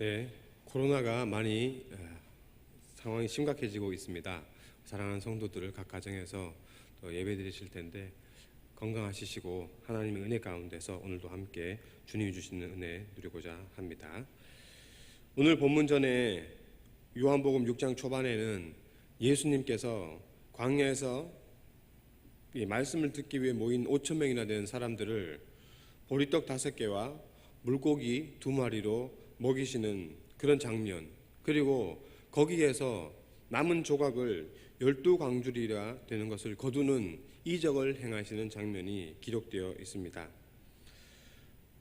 네, 코로나가 많이 어, 상황이 심각해지고 있습니다. 사랑하는 성도들을 각 가정에서 또 예배 드리실 텐데 건강하시고 하나님의 은혜 가운데서 오늘도 함께 주님이 주시는 은혜 누리고자 합니다. 오늘 본문 전에 요한복음 6장 초반에는 예수님께서 광야에서 이 말씀을 듣기 위해 모인 5천 명이나 되는 사람들을 보리떡 다섯 개와 물고기 두 마리로 먹이시는 그런 장면 그리고 거기에서 남은 조각을 열두 광주리가 되는 것을 거두는 이적을 행하시는 장면이 기록되어 있습니다.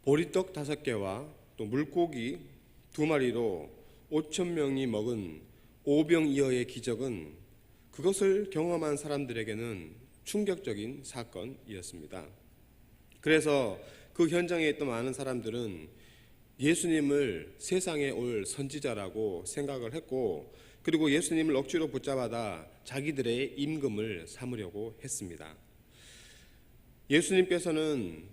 보리떡 다섯 개와 또 물고기 두 마리로 5천 명이 먹은 오병이어의 기적은 그것을 경험한 사람들에게는 충격적인 사건이었습니다. 그래서 그 현장에 있던 많은 사람들은 예수님을 세상에 올 선지자라고 생각을 했고 그리고 예수님을 억지로 붙잡아다 자기들의 임금을 삼으려고 했습니다. 예수님께서는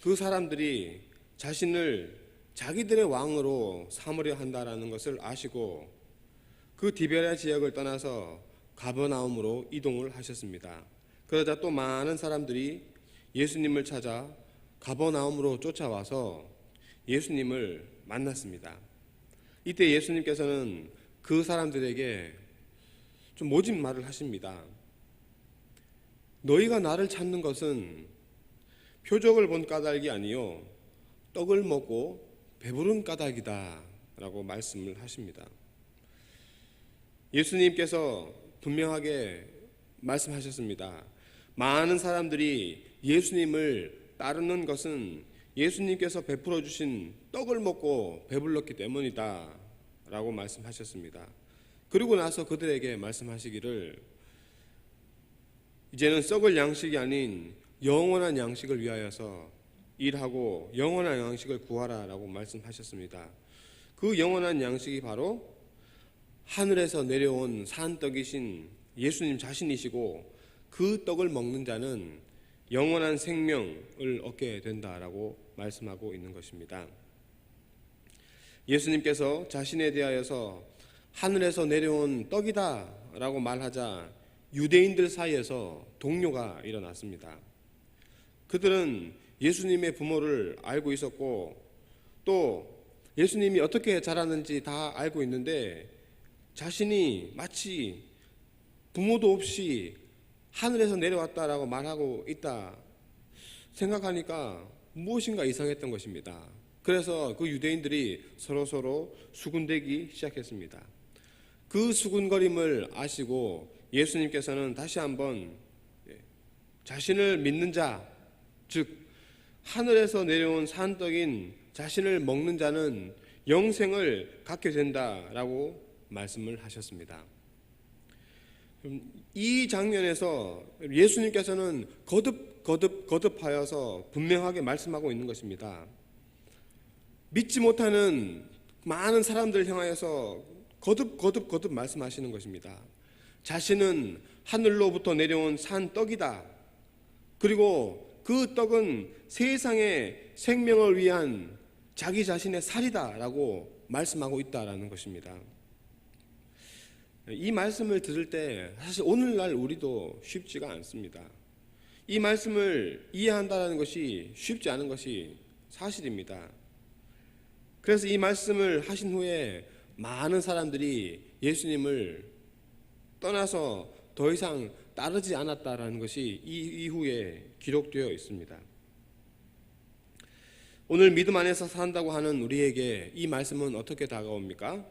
그 사람들이 자신을 자기들의 왕으로 삼으려 한다라는 것을 아시고 그 디베랴 지역을 떠나서 가버나움으로 이동을 하셨습니다. 그러자 또 많은 사람들이 예수님을 찾아 가버나움으로 쫓아와서 예수님을 만났습니다. 이때 예수님께서는 그 사람들에게 좀 모진 말을 하십니다. 너희가 나를 찾는 것은 표적을 본 까닭이 아니요 떡을 먹고 배부른 까닭이다라고 말씀을 하십니다. 예수님께서 분명하게 말씀하셨습니다. 많은 사람들이 예수님을 따르는 것은 예수님께서 베풀어 주신 떡을 먹고 배불렀기 때문이다. 라고 말씀하셨습니다. 그리고 나서 그들에게 말씀하시기를 이제는 썩을 양식이 아닌 영원한 양식을 위하여서 일하고 영원한 양식을 구하라 라고 말씀하셨습니다. 그 영원한 양식이 바로 하늘에서 내려온 산떡이신 예수님 자신이시고 그 떡을 먹는 자는 영원한 생명을 얻게 된다라고 말씀하고 있는 것입니다. 예수님께서 자신에 대하여서 하늘에서 내려온 떡이다라고 말하자 유대인들 사이에서 동료가 일어났습니다. 그들은 예수님의 부모를 알고 있었고 또 예수님이 어떻게 자랐는지 다 알고 있는데 자신이 마치 부모도 없이 하늘에서 내려왔다라고 말하고 있다 생각하니까 무엇인가 이상했던 것입니다. 그래서 그 유대인들이 서로 서로 수군대기 시작했습니다. 그 수군거림을 아시고 예수님께서는 다시 한번 자신을 믿는 자, 즉 하늘에서 내려온 산떡인 자신을 먹는 자는 영생을 갖게 된다라고 말씀을 하셨습니다. 이 장면에서 예수님께서는 거듭 거듭 거듭하여서 분명하게 말씀하고 있는 것입니다. 믿지 못하는 많은 사람들 향하여서 거듭 거듭 거듭 말씀하시는 것입니다. 자신은 하늘로부터 내려온 산 떡이다. 그리고 그 떡은 세상의 생명을 위한 자기 자신의 살이다라고 말씀하고 있다라는 것입니다. 이 말씀을 들을 때 사실 오늘날 우리도 쉽지가 않습니다. 이 말씀을 이해한다는 것이 쉽지 않은 것이 사실입니다. 그래서 이 말씀을 하신 후에 많은 사람들이 예수님을 떠나서 더 이상 따르지 않았다라는 것이 이 이후에 기록되어 있습니다. 오늘 믿음 안에서 산다고 하는 우리에게 이 말씀은 어떻게 다가옵니까?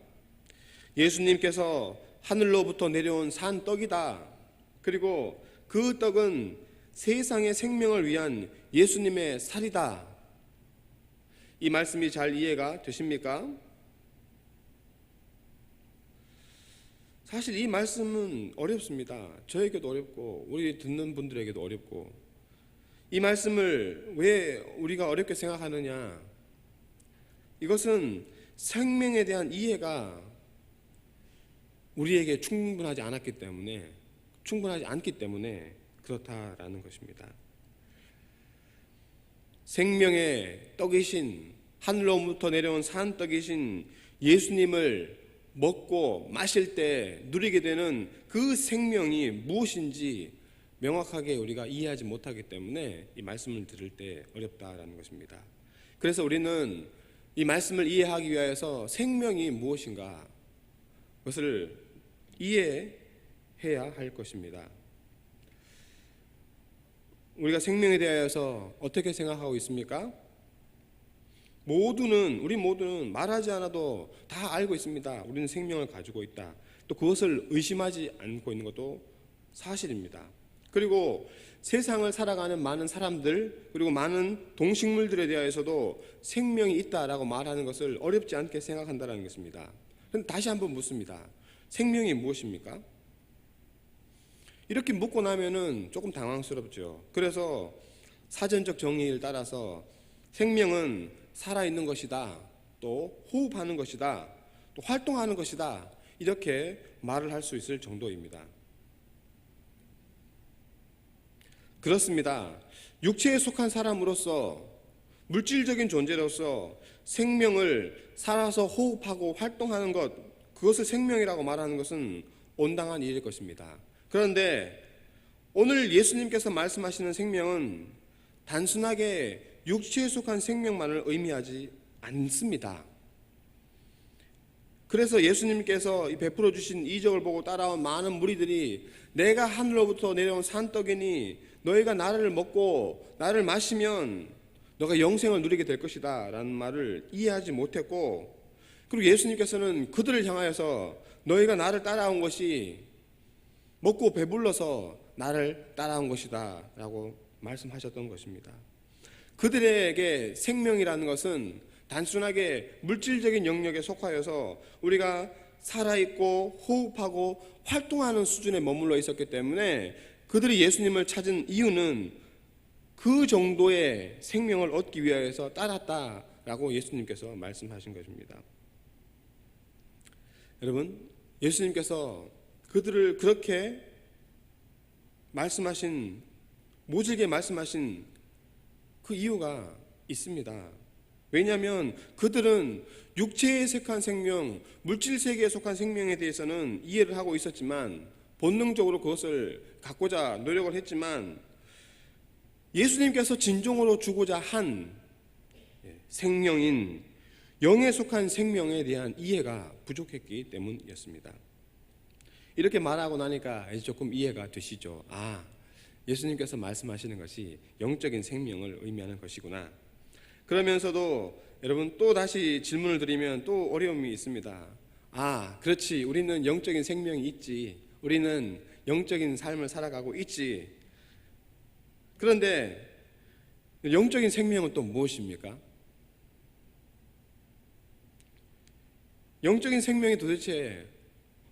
예수님께서 하늘로부터 내려온 산 떡이다. 그리고 그 떡은 세상의 생명을 위한 예수님의 살이다. 이 말씀이 잘 이해가 되십니까? 사실 이 말씀은 어렵습니다. 저에게도 어렵고 우리 듣는 분들에게도 어렵고 이 말씀을 왜 우리가 어렵게 생각하느냐? 이것은 생명에 대한 이해가 우리에게 충분하지 않았기 때문에 충분하지 않기 때문에 그렇다라는 것입니다. 생명의 떡이신 하늘로부터 내려온 산 떡이신 예수님을 먹고 마실 때 누리게 되는 그 생명이 무엇인지 명확하게 우리가 이해하지 못하기 때문에 이 말씀을 들을 때 어렵다라는 것입니다. 그래서 우리는 이 말씀을 이해하기 위하여서 생명이 무엇인가 그것을 이해해야 할 것입니다. 우리가 생명에 대하여서 어떻게 생각하고 있습니까? 모두는 우리 모두는 말하지 않아도 다 알고 있습니다. 우리는 생명을 가지고 있다. 또 그것을 의심하지 않고 있는 것도 사실입니다. 그리고 세상을 살아가는 많은 사람들 그리고 많은 동식물들에 대해서도 생명이 있다라고 말하는 것을 어렵지 않게 생각한다는 것입니다. 다시 한번 묻습니다. 생명이 무엇입니까? 이렇게 묻고 나면은 조금 당황스럽죠. 그래서 사전적 정의를 따라서 생명은 살아있는 것이다. 또 호흡하는 것이다. 또 활동하는 것이다. 이렇게 말을 할 수 있을 정도입니다. 그렇습니다. 육체에 속한 사람으로서 물질적인 존재로서 생명을 살아서 호흡하고 활동하는 것, 그것을 생명이라고 말하는 것은 온당한 일일 것입니다. 그런데 오늘 예수님께서 말씀하시는 생명은 단순하게 육체에 속한 생명만을 의미하지 않습니다. 그래서 예수님께서 베풀어 주신 이적을 보고 따라온 많은 무리들이 내가 하늘로부터 내려온 산떡이니 너희가 나를 먹고 나를 마시면 너가 영생을 누리게 될 것이다 라는 말을 이해하지 못했고 그리고 예수님께서는 그들을 향하여서 너희가 나를 따라온 것이 먹고 배불러서 나를 따라온 것이다 라고 말씀하셨던 것입니다. 그들에게 생명이라는 것은 단순하게 물질적인 영역에 속하여서 우리가 살아있고 호흡하고 활동하는 수준에 머물러 있었기 때문에 그들이 예수님을 찾은 이유는 그 정도의 생명을 얻기 위하여서 따랐다라고 예수님께서 말씀하신 것입니다. 여러분, 예수님께서 그들을 그렇게 말씀하신 모질게 말씀하신 그 이유가 있습니다. 왜냐하면 그들은 육체에 속한 생명, 물질 세계에 속한 생명에 대해서는 이해를 하고 있었지만 본능적으로 그것을 갖고자 노력을 했지만 예수님께서 진정으로 주고자 한 생명인 영에 속한 생명에 대한 이해가 부족했기 때문이었습니다. 이렇게 말하고 나니까 이제 조금 이해가 되시죠. 아, 예수님께서 말씀하시는 것이 영적인 생명을 의미하는 것이구나. 그러면서도 여러분 또 다시 질문을 드리면 또 어려움이 있습니다. 아, 그렇지. 우리는 영적인 생명이 있지. 우리는 영적인 삶을 살아가고 있지. 그런데 영적인 생명은 또 무엇입니까? 영적인 생명이 도대체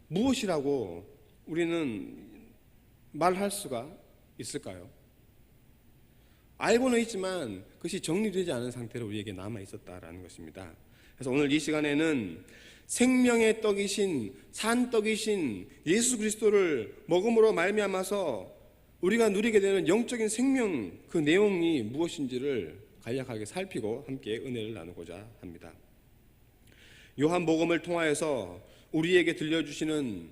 무엇이라고 우리는 말할 수가 있을까요? 알고는 있지만 그것이 정리되지 않은 상태로 우리에게 남아 있었다라는 것입니다. 그래서 오늘 이 시간에는 생명의 떡이신 산 떡이신 예수 그리스도를 먹음으로 말미암아서 우리가 누리게 되는 영적인 생명 그 내용이 무엇인지를 간략하게 살피고 함께 은혜를 나누고자 합니다. 요한복음을 통하여서 우리에게 들려주시는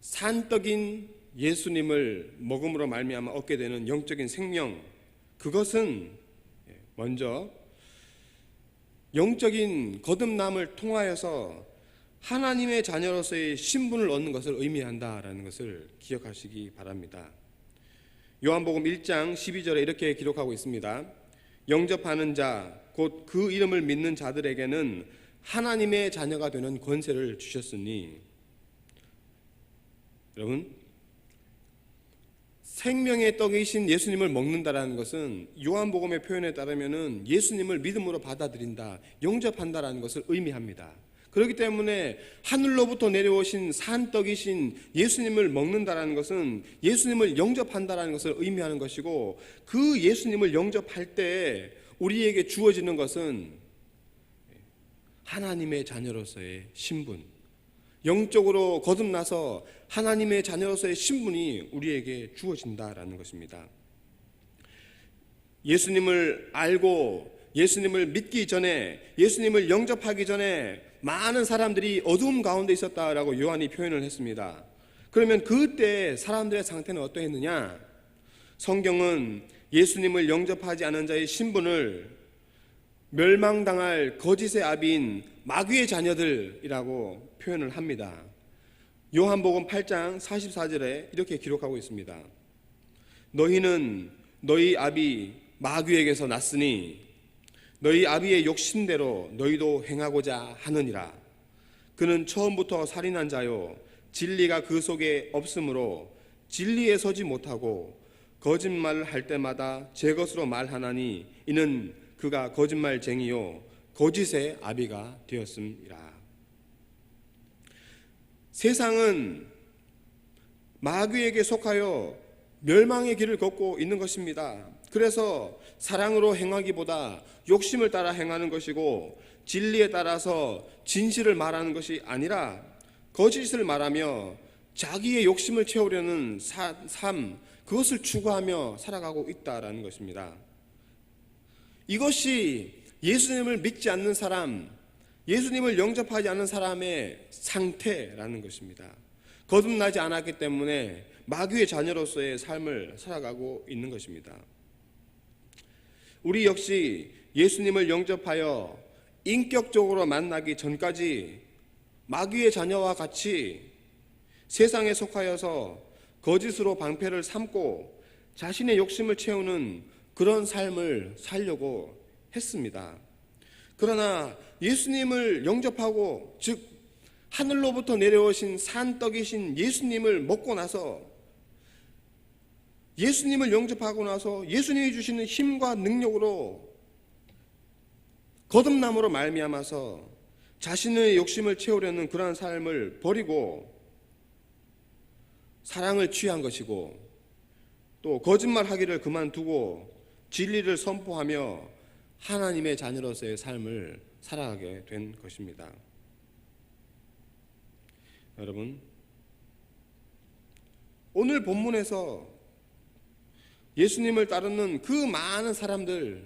산떡인 예수님을 먹음으로 말미암아 얻게 되는 영적인 생명 그것은 먼저 영적인 거듭남을 통하여서 하나님의 자녀로서의 신분을 얻는 것을 의미한다라는 것을 기억하시기 바랍니다. 요한복음 1장 12절에 이렇게 기록하고 있습니다. 영접하는 자, 곧 그 이름을 믿는 자들에게는 하나님의 자녀가 되는 권세를 주셨으니 여러분 생명의 떡이신 예수님을 먹는다라는 것은 요한복음의 표현에 따르면은 예수님을 믿음으로 받아들인다, 영접한다라는 것을 의미합니다. 그렇기 때문에 하늘로부터 내려오신 산떡이신 예수님을 먹는다라는 것은 예수님을 영접한다라는 것을 의미하는 것이고 그 예수님을 영접할 때 우리에게 주어지는 것은 하나님의 자녀로서의 신분, 영적으로 거듭나서 하나님의 자녀로서의 신분이 우리에게 주어진다라는 것입니다. 예수님을 알고 예수님을 믿기 전에 예수님을 영접하기 전에 많은 사람들이 어두움 가운데 있었다라고 요한이 표현을 했습니다. 그러면 그때 사람들의 상태는 어떠했느냐? 성경은 예수님을 영접하지 않은 자의 신분을 멸망당할 거짓의 아비인 마귀의 자녀들이라고 표현을 합니다. 요한복음 8장 44절에 이렇게 기록하고 있습니다. 너희는 너희 아비 마귀에게서 났으니 너희 아비의 욕심대로 너희도 행하고자 하느니라. 그는 처음부터 살인한 자요 진리가 그 속에 없으므로 진리에 서지 못하고 거짓말을 할 때마다 제 것으로 말하나니 이는 그가 거짓말쟁이요 거짓의 아비가 되었음이라. 세상은 마귀에게 속하여 멸망의 길을 걷고 있는 것입니다. 그래서 사랑으로 행하기보다 욕심을 따라 행하는 것이고 진리에 따라서 진실을 말하는 것이 아니라 거짓을 말하며 자기의 욕심을 채우려는 사- 삶 그것을 추구하며 살아가고 있다라는 것입니다. 이것이 예수님을 믿지 않는 사람, 예수님을 영접하지 않는 사람의 상태라는 것입니다. 거듭나지 않았기 때문에 마귀의 자녀로서의 삶을 살아가고 있는 것입니다. 우리 역시 예수님을 영접하여 인격적으로 만나기 전까지 마귀의 자녀와 같이 세상에 속하여서 거짓으로 방패를 삼고 자신의 욕심을 채우는 그런 삶을 살려고 했습니다. 그러나 예수님을 영접하고 즉 하늘로부터 내려오신 산떡이신 예수님을 먹고 나서 예수님을 영접하고 나서 예수님이 주시는 힘과 능력으로 거듭남으로 말미암아서 자신의 욕심을 채우려는 그러한 삶을 버리고 사랑을 취한 것이고 또 거짓말하기를 그만두고 진리를 선포하며 하나님의 자녀로서의 삶을 살아가게 된 것입니다. 여러분 오늘 본문에서 예수님을 따르는 그 많은 사람들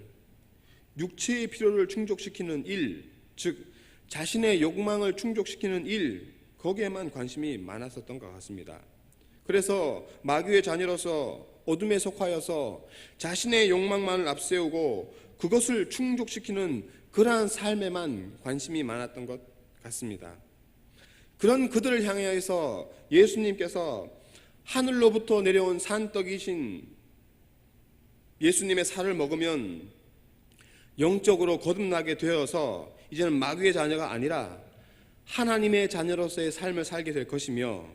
육체의 필요를 충족시키는 일, 즉 자신의 욕망을 충족시키는 일 거기에만 관심이 많았었던 것 같습니다. 그래서 마귀의 자녀로서 어둠에 속하여서 자신의 욕망만을 앞세우고 그것을 충족시키는 그러한 삶에만 관심이 많았던 것 같습니다. 그런 그들을 향해서 예수님께서 하늘로부터 내려온 산떡이신 예수님의 살을 먹으면 영적으로 거듭나게 되어서 이제는 마귀의 자녀가 아니라 하나님의 자녀로서의 삶을 살게 될 것이며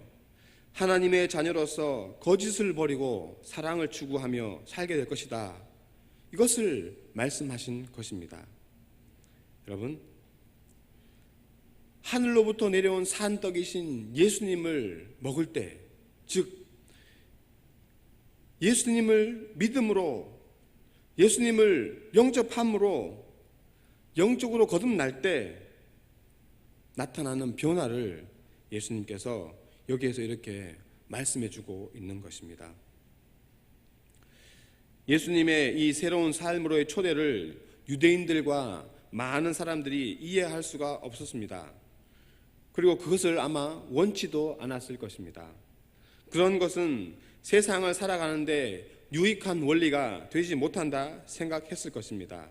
하나님의 자녀로서 거짓을 버리고 사랑을 추구하며 살게 될 것이다. 이것을 말씀하신 것입니다. 여러분, 하늘로부터 내려온 산떡이신 예수님을 먹을 때, 즉, 예수님을 믿음으로, 예수님을 영접함으로 영적으로 거듭날 때 나타나는 변화를 예수님께서 여기에서 이렇게 말씀해 주고 있는 것입니다. 예수님의 이 새로운 삶으로의 초대를 유대인들과 많은 사람들이 이해할 수가 없었습니다. 그리고 그것을 아마 원치도 않았을 것입니다. 그런 것은 세상을 살아가는데 유익한 원리가 되지 못한다 생각했을 것입니다.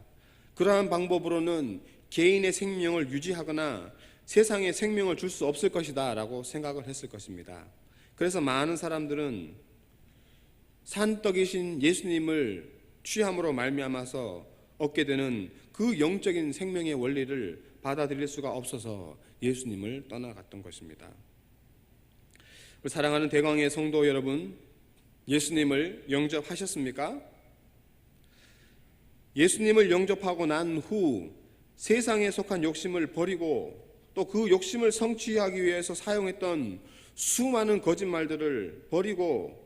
그러한 방법으로는 개인의 생명을 유지하거나 세상에 생명을 줄 수 없을 것이다 라고 생각을 했을 것입니다. 그래서 많은 사람들은 산떡이신 예수님을 취함으로 말미암아서 얻게 되는 그 영적인 생명의 원리를 받아들일 수가 없어서 예수님을 떠나갔던 것입니다. 사랑하는 대광의 성도 여러분, 예수님을 영접하셨습니까? 예수님을 영접하고 난 후 세상에 속한 욕심을 버리고 또 그 욕심을 성취하기 위해서 사용했던 수많은 거짓말들을 버리고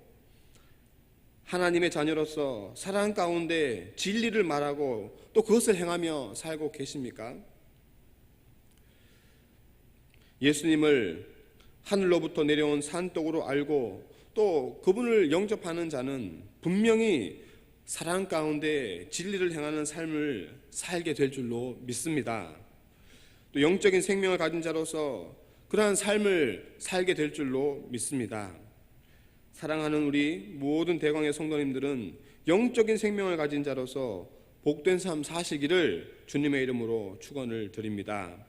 하나님의 자녀로서 사랑 가운데 진리를 말하고 또 그것을 행하며 살고 계십니까? 예수님을 하늘로부터 내려온 산독으로 알고 또 그분을 영접하는 자는 분명히 사랑 가운데 진리를 행하는 삶을 살게 될 줄로 믿습니다. 또 영적인 생명을 가진 자로서 그러한 삶을 살게 될 줄로 믿습니다. 사랑하는 우리 모든 대광의 성도님들은 영적인 생명을 가진 자로서 복된 삶 사시기를 주님의 이름으로 축원을 드립니다.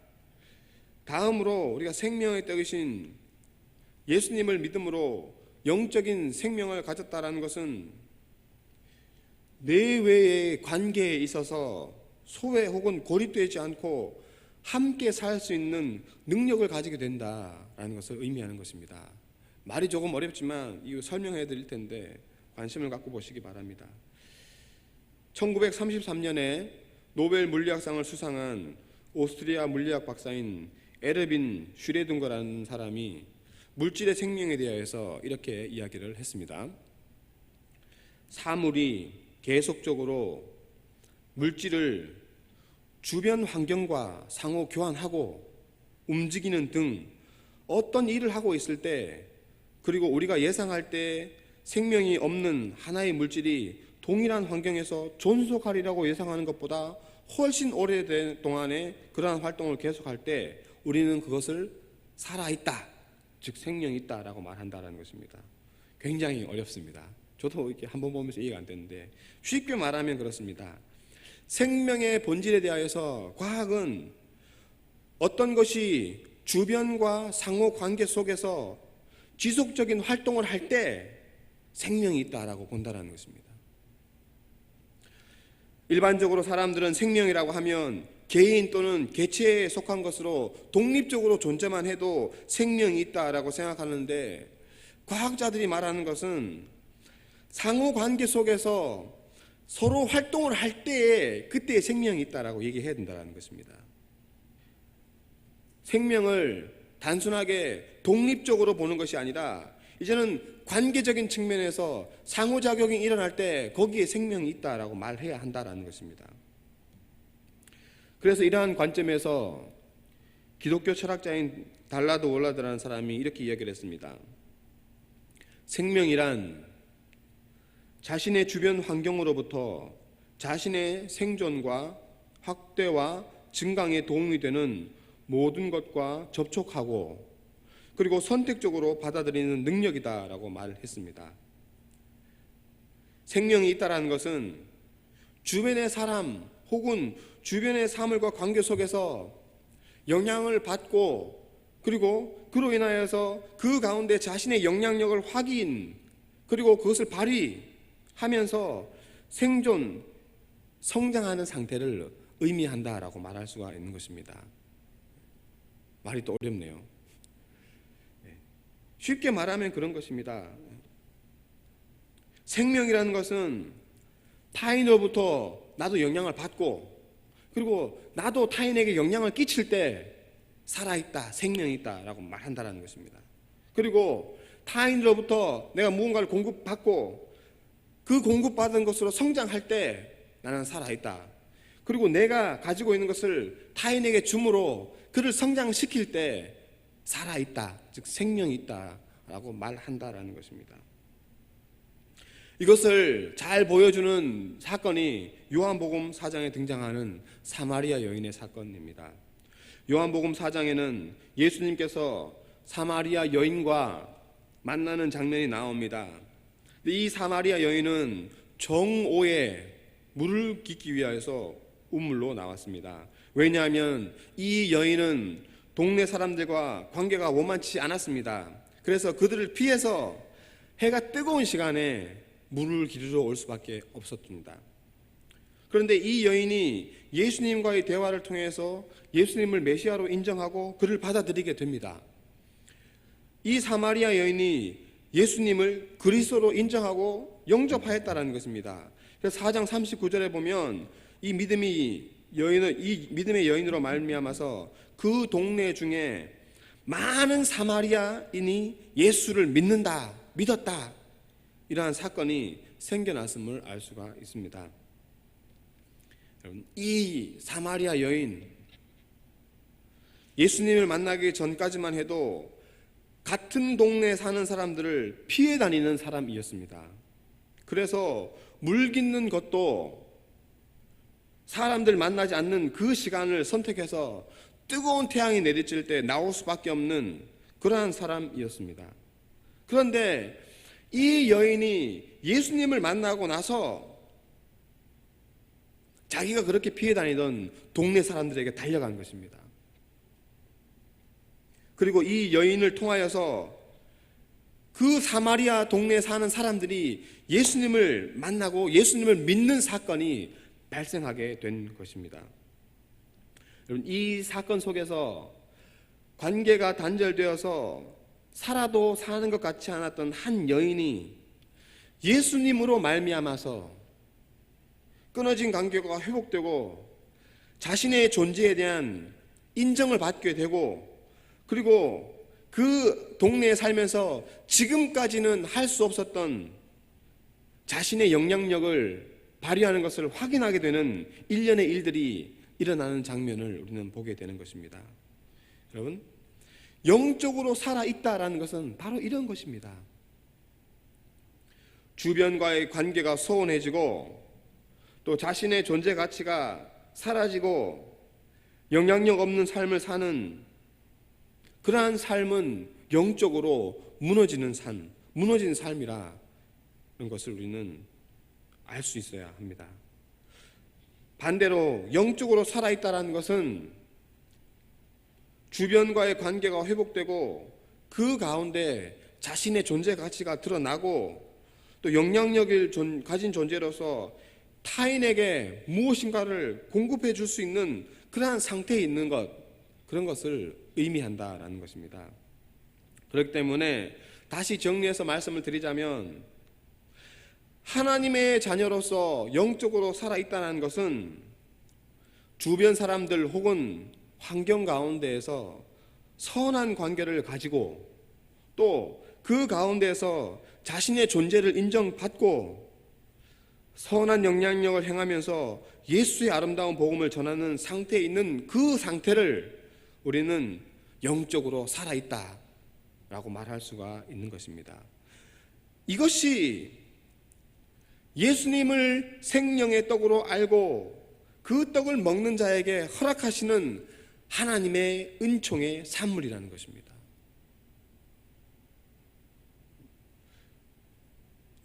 다음으로 우리가 생명의 떡이신 예수님을 믿음으로 영적인 생명을 가졌다라는 것은 내외의 관계에 있어서 소외 혹은 고립되지 않고 함께 살 수 있는 능력을 가지게 된다라는 것을 의미하는 것입니다. 말이 조금 어렵지만 이거 설명해 드릴 텐데 관심을 갖고 보시기 바랍니다. 1933년에 노벨 물리학상을 수상한 오스트리아 물리학 박사인 에르빈 슈레둥거라는 사람이 물질의 생명에 대하여서 이렇게 이야기를 했습니다. 사물이 계속적으로 물질을 주변 환경과 상호 교환하고 움직이는 등 어떤 일을 하고 있을 때 그리고 우리가 예상할 때 생명이 없는 하나의 물질이 동일한 환경에서 존속하리라고 예상하는 것보다 훨씬 오래된 동안에 그러한 활동을 계속할 때 우리는 그것을 살아있다, 즉 생명이 있다라고 말한다라는 것입니다. 굉장히 어렵습니다. 저도 이렇게 한번 보면서 이해가 안 되는데 쉽게 말하면 그렇습니다. 생명의 본질에 대하여서 과학은 어떤 것이 주변과 상호 관계 속에서 지속적인 활동을 할 때 생명이 있다라고 본다라는 것입니다. 일반적으로 사람들은 생명이라고 하면 개인 또는 개체에 속한 것으로 독립적으로 존재만 해도 생명이 있다라고 생각하는데 과학자들이 말하는 것은 상호 관계 속에서 서로 활동을 할 때에 그때의 생명이 있다라고 얘기해야 된다는 것입니다. 생명을 단순하게 독립적으로 보는 것이 아니라 이제는 관계적인 측면에서 상호작용이 일어날 때 거기에 생명이 있다라고 말해야 한다라는 것입니다. 그래서 이러한 관점에서 기독교 철학자인 달라드 월라드라는 사람이 이렇게 이야기를 했습니다. 생명이란 자신의 주변 환경으로부터 자신의 생존과 확대와 증강에 도움이 되는 모든 것과 접촉하고 그리고 선택적으로 받아들이는 능력이다라고 말했습니다. 생명이 있다라는 것은 주변의 사람 혹은 주변의 사물과 관계 속에서 영향을 받고 그리고 그로 인하여서 그 가운데 자신의 영향력을 확인 그리고 그것을 발휘 하면서 생존 성장하는 상태를 의미한다라고 말할 수가 있는 것입니다. 말이 또 어렵네요. 쉽게 말하면 그런 것입니다. 생명이라는 것은 타인으로부터 나도 영향을 받고 그리고 나도 타인에게 영향을 끼칠 때 살아있다, 생명이 있다라고 말한다는 것입니다. 그리고 타인으로부터 내가 무언가를 공급받고 그 공급받은 것으로 성장할 때 나는 살아있다. 그리고 내가 가지고 있는 것을 타인에게 줌으로 그를 성장시킬 때 살아있다. 즉, 생명이 있다 라고 말한다라는 것입니다. 이것을 잘 보여주는 사건이 요한복음 4장에 등장하는 사마리아 여인의 사건입니다. 요한복음 4장에는 예수님께서 사마리아 여인과 만나는 장면이 나옵니다. 이 사마리아 여인은 정오에 물을 깃기 위하여서 우물로 나왔습니다. 왜냐하면 이 여인은 동네 사람들과 관계가 원만치 않았습니다. 그래서 그들을 피해서 해가 뜨거운 시간에 물을 기르러 올 수밖에 없었습니다. 그런데 이 여인이 예수님과의 대화를 통해서 예수님을 메시아로 인정하고 그를 받아들이게 됩니다. 이 사마리아 여인이 예수님을 그리스도로 인정하고 영접하였다라는 것입니다. 그래서 4장 39절에 보면 이 믿음이 여인을 이 믿음의 여인으로 말미암아서 그 동네 중에 많은 사마리아인이 예수를 믿는다, 믿었다. 이러한 사건이 생겨났음을 알 수가 있습니다. 여러분, 이 사마리아 여인 예수님을 만나기 전까지만 해도 같은 동네에 사는 사람들을 피해 다니는 사람이었습니다. 그래서 물 깃는 것도 사람들 만나지 않는 그 시간을 선택해서 뜨거운 태양이 내리칠 때 나올 수밖에 없는 그러한 사람이었습니다. 그런데 이 여인이 예수님을 만나고 나서 자기가 그렇게 피해 다니던 동네 사람들에게 달려간 것입니다. 그리고 이 여인을 통하여서 그 사마리아 동네에 사는 사람들이 예수님을 만나고 예수님을 믿는 사건이 발생하게 된 것입니다. 여러분, 이 사건 속에서 관계가 단절되어서 살아도 사는 것 같지 않았던 한 여인이 예수님으로 말미암아서 끊어진 관계가 회복되고 자신의 존재에 대한 인정을 받게 되고 그리고 그 동네에 살면서 지금까지는 할 수 없었던 자신의 영향력을 발휘하는 것을 확인하게 되는 일련의 일들이 일어나는 장면을 우리는 보게 되는 것입니다. 여러분, 영적으로 살아있다라는 것은 바로 이런 것입니다. 주변과의 관계가 소원해지고 또 자신의 존재 가치가 사라지고 영향력 없는 삶을 사는 그러한 삶은 영적으로 무너지는 삶, 무너진 삶이라는 것을 우리는 알 수 있어야 합니다. 반대로 영적으로 살아있다는 것은 주변과의 관계가 회복되고 그 가운데 자신의 존재 가치가 드러나고 또 영향력을 가진 존재로서 타인에게 무엇인가를 공급해 줄 수 있는 그러한 상태에 있는 것, 그런 것을 의미한다라는 것입니다. 그렇기 때문에 다시 정리해서 말씀을 드리자면 하나님의 자녀로서 영적으로 살아있다는 것은 주변 사람들 혹은 환경 가운데에서 선한 관계를 가지고 또 그 가운데서 자신의 존재를 인정받고 선한 영향력을 행하면서 예수의 아름다운 복음을 전하는 상태에 있는 그 상태를 우리는 영적으로 살아있다 라고 말할 수가 있는 것입니다. 이것이 예수님을 생명의 떡으로 알고 그 떡을 먹는 자에게 허락하시는 하나님의 은총의 산물이라는 것입니다.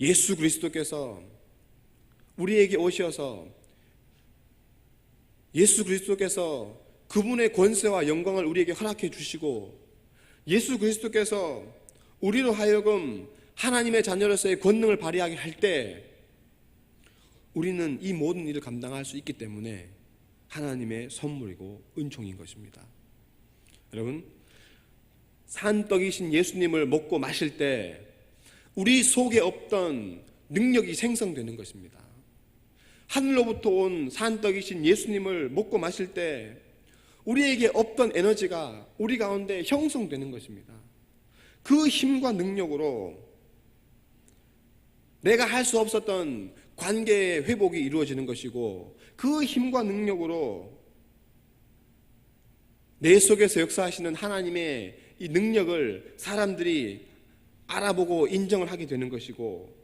예수 그리스도께서 우리에게 오셔서 예수 그리스도께서 그분의 권세와 영광을 우리에게 허락해 주시고 예수 그리스도께서 우리로 하여금 하나님의 자녀로서의 권능을 발휘하게 할 때 우리는 이 모든 일을 감당할 수 있기 때문에 하나님의 선물이고 은총인 것입니다. 여러분, 산떡이신 예수님을 먹고 마실 때 우리 속에 없던 능력이 생성되는 것입니다. 하늘로부터 온 산떡이신 예수님을 먹고 마실 때 우리에게 없던 에너지가 우리 가운데 형성되는 것입니다. 그 힘과 능력으로 내가 할 수 없었던 관계의 회복이 이루어지는 것이고 그 힘과 능력으로 내 속에서 역사하시는 하나님의 이 능력을 사람들이 알아보고 인정을 하게 되는 것이고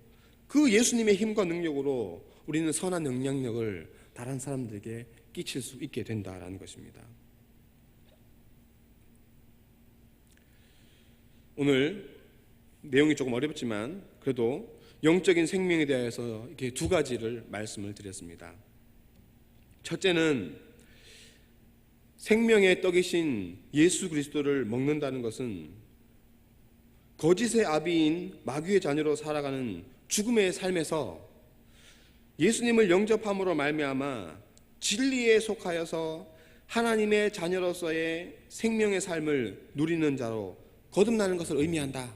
그 예수님의 힘과 능력으로 우리는 선한 영향력을 다른 사람들에게 끼칠 수 있게 된다라는 것입니다. 오늘 내용이 조금 어렵지만 그래도 영적인 생명에 대해서 이렇게 두 가지를 말씀을 드렸습니다. 첫째는 생명의 떡이신 예수 그리스도를 먹는다는 것은 거짓의 아비인 마귀의 자녀로 살아가는 죽음의 삶에서 예수님을 영접함으로 말미암아 진리에 속하여서 하나님의 자녀로서의 생명의 삶을 누리는 자로 거듭나는 것을 의미한다.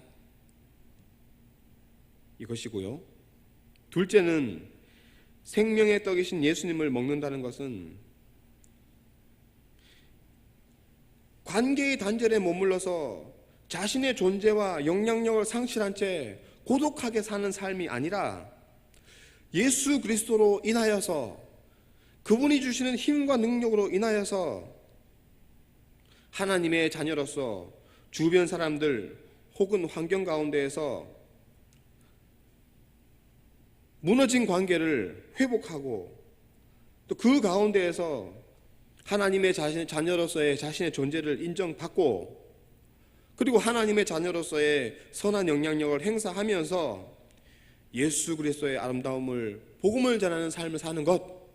이것이고요. 둘째는 생명의 떡이신 예수님을 먹는다는 것은 관계의 단절에 머물러서 자신의 존재와 영향력을 상실한 채 고독하게 사는 삶이 아니라 예수 그리스도로 인하여서 그분이 주시는 힘과 능력으로 인하여서 하나님의 자녀로서 주변 사람들 혹은 환경 가운데에서 무너진 관계를 회복하고 또 그 가운데에서 하나님의 자신, 자녀로서의 자신의 존재를 인정받고 그리고 하나님의 자녀로서의 선한 영향력을 행사하면서 예수 그리스도의 아름다움을 복음을 전하는 삶을 사는 것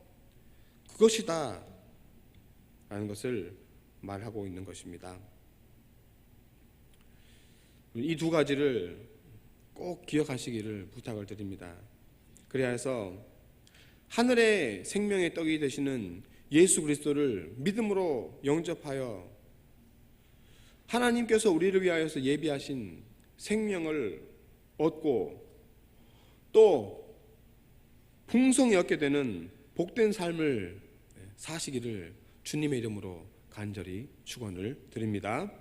그것이다 라는 것을 말하고 있는 것입니다. 이 두 가지를 꼭 기억하시기를 부탁을 드립니다. 그래야 해서 하늘의 생명의 떡이 되시는 예수 그리스도를 믿음으로 영접하여 하나님께서 우리를 위하여서 예비하신 생명을 얻고 또 풍성히 얻게 되는 복된 삶을 사시기를 주님의 이름으로 간절히 축원을 드립니다.